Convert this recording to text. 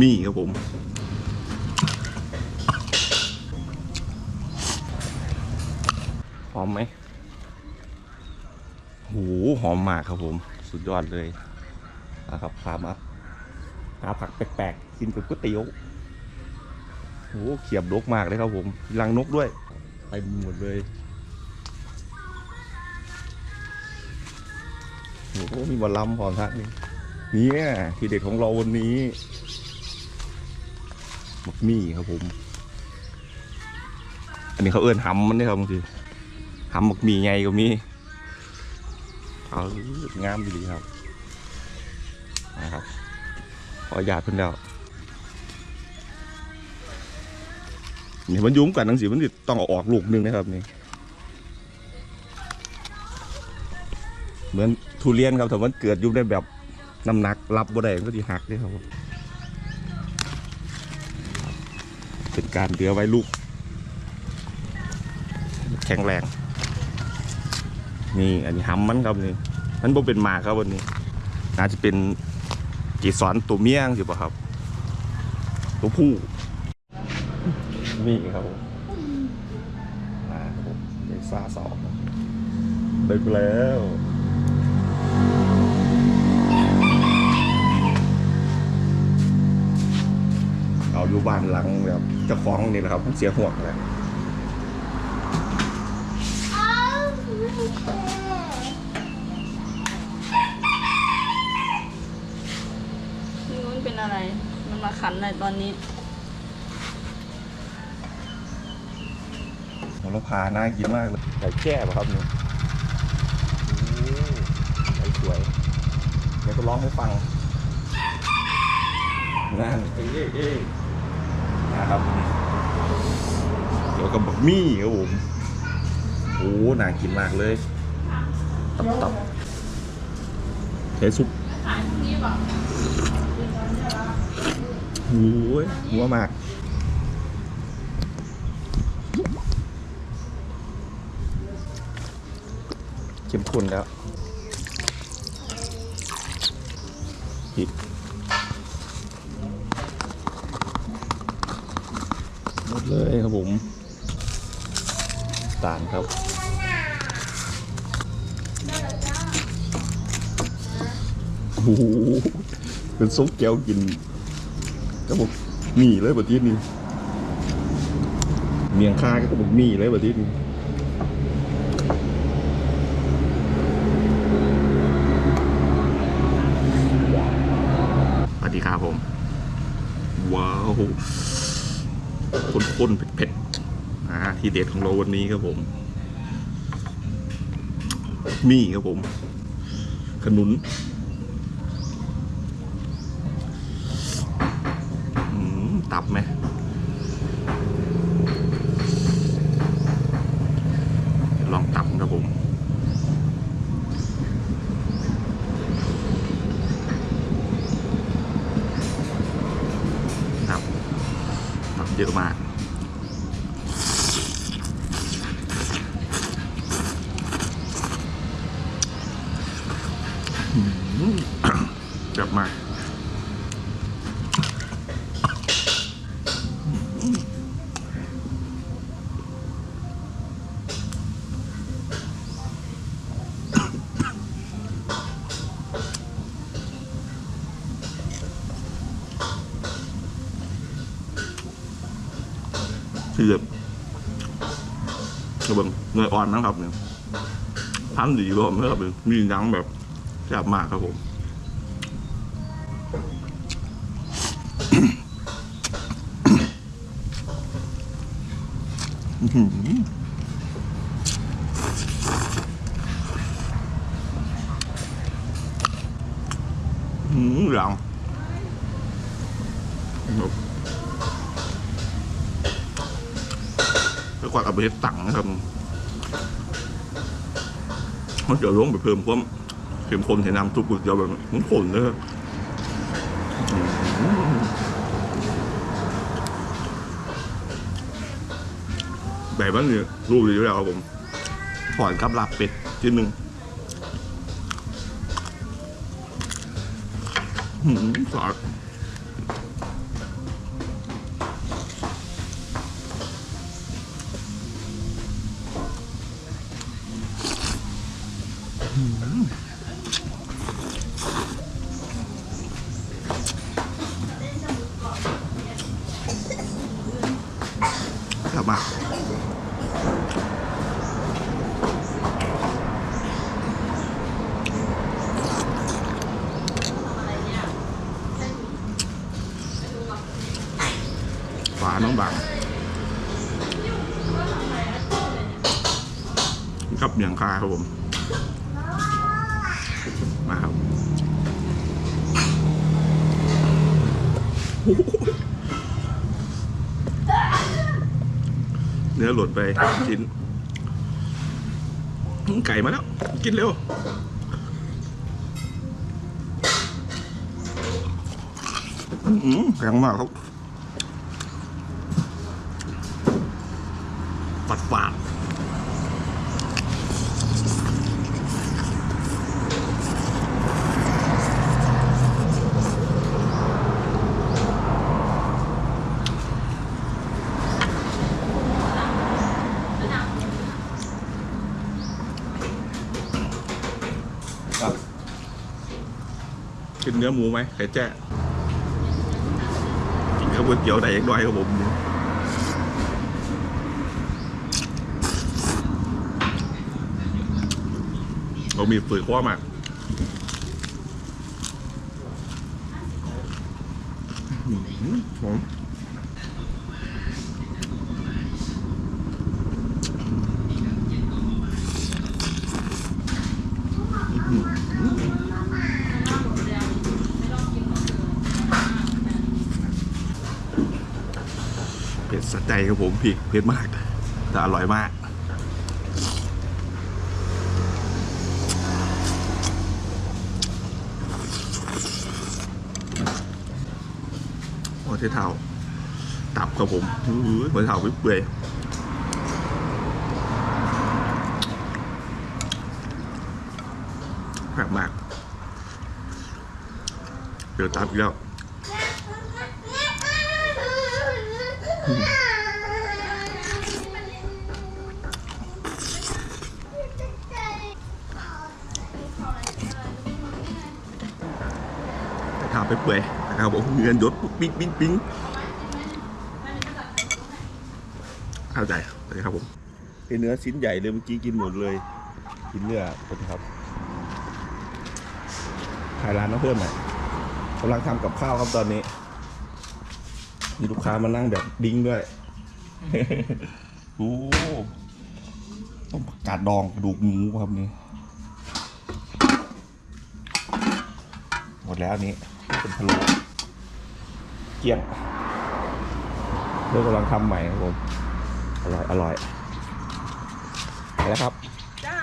มี่ครับผม หอมไหมโหหอมมากครับผม สุดยอดเลยนะครับพามาหาผักแปลกๆกินกับก๋วยเตี๋ยวโหเขียบนกมากเลยครับผมมีรังนกด้วยไปหมดเลยโอ้โหมีบอลลัมพร้อมทักนี่เนี่ยทีเด็ดของเราวันนี้ หมักมี่ครับผม อันนี้เขาเอื้อนหำมันนี่ครับบางทีหำหมักมี่ไงก็มีเอางามดีครับนะครับขออนุญาตเพิ่นแล้วนี่มันยุ่งกันทั้งสิมันสิต้องเอาออกลูกนึงนะครับนี่เหมือนทุเรียนครับแต่มันเกิดยุ่ในแบบน้ำหนักรับบ่ได้มันก็ทีหักนี่ครับผม เป็นการเดือไว้ลูก แข็งแรง นี่อันนี้หำมันครับนี่มันบ่เป็นหมาครับวันนี้น่าจะเป็นกีสอนตัวเมียงสิบ่ครับ ตัวผู้นี่ครับผมมาครับผมเด็กซ่าสองดึกแล้ว อาอยู่บ้านหลังแบบเจ้าของนี่แหละครับมันเสียห่วงเลยนี่มันเป็นอะไร มันมาขันอะไรตอนนี้โหระพาน่ากินมากเลยไก่แจ้ป่ะครับนี่โอ้ไก่สวยเดี๋ยวก็ร้องให้ฟังนั่นเอ้ยเอ้ย นะครับเดี๋ยวกับบักมี่ครับผมโอ้น่ากินมากเลย ตับตับเทซุปโอ้ยหัวมากเข้มข้นแล้วพริก เลยครับผมตาลครับ โอ้โหเป็นซุปแก้วกินก็บอกมีเลยแบบนี้นี่เมียงค่าก็บอกมีเลยแบบนี้นี่สวัสดีครับผม ว้าว ข้นเผ็ดๆอ่าทีเด็ดของเราวันนี้ครับผม นี่ครับผม ขนุนตับไหมลองตับครับผมครับตับเยอะมาก เจ็บมากคือแบบกระเบิงเนยอ่อนนะครับเนี่ยพันดีผมนะครับมีนังแบบ แซ่บมากครับผม อื้อหืออื้อหือหลังแล้วก็เอาไปเฮ็ดตังนะครับมันจะลงไปเพิ่มความ เข้มข้นให้น้ำซุปก๋วยเตี๋ยวแบบมันข้นเลยแบบนั้นเนี่ยรูปดีอยู่แล้วครับผมผ่อนกับลาบเป็ดชิ้นหนึ่งหืมสอด มากฝาน้องบางครับเหนียงคาครับผม มาครับ เนื้อหลุดไปชิ้น ไก่มาแล้ว กินเร็ว อื้อหือแข็งมากครับ ปัดฝาด เนื้อหมูไหมไข่แจ้กินข้าวก๋วยเตี๋ยวได้ยังด้อยครับผมเรามีฝืนข้อมากอื้อหือหอมอื้อหือเผ็ด สะใจครับผมพริกเผ็ดมาก แต่อร่อยมากหัวเท้าตับครับผมหัวเท้าเปื่อยแปลกมากเดี๋ยวตับอีกแล้ว ไปเปื่อยนะครับผมเงินยศปิ๊งปิ๊งปิ๊งเข้าใจเลยครับผมเป็นเนื้อชิ้นใหญ่เลยเมื่อกี้กินหมดเลยกินเนื้อนะครับขายร้านน้องเพิ่มหน่อยกำลังทำกับข้าวครับตอนนี้ มีลูกค้ามานั่งแบบดิ้งด้วยโอ้ต้องผักกาดดองกระดูกหมูครับนี่หมดแล้วนี้ เป็นพะโล้เกลี้ยงเรื่องกำลังทำใหม่ครับผม อร่อย อร่อยไปแล้วครับ จ้า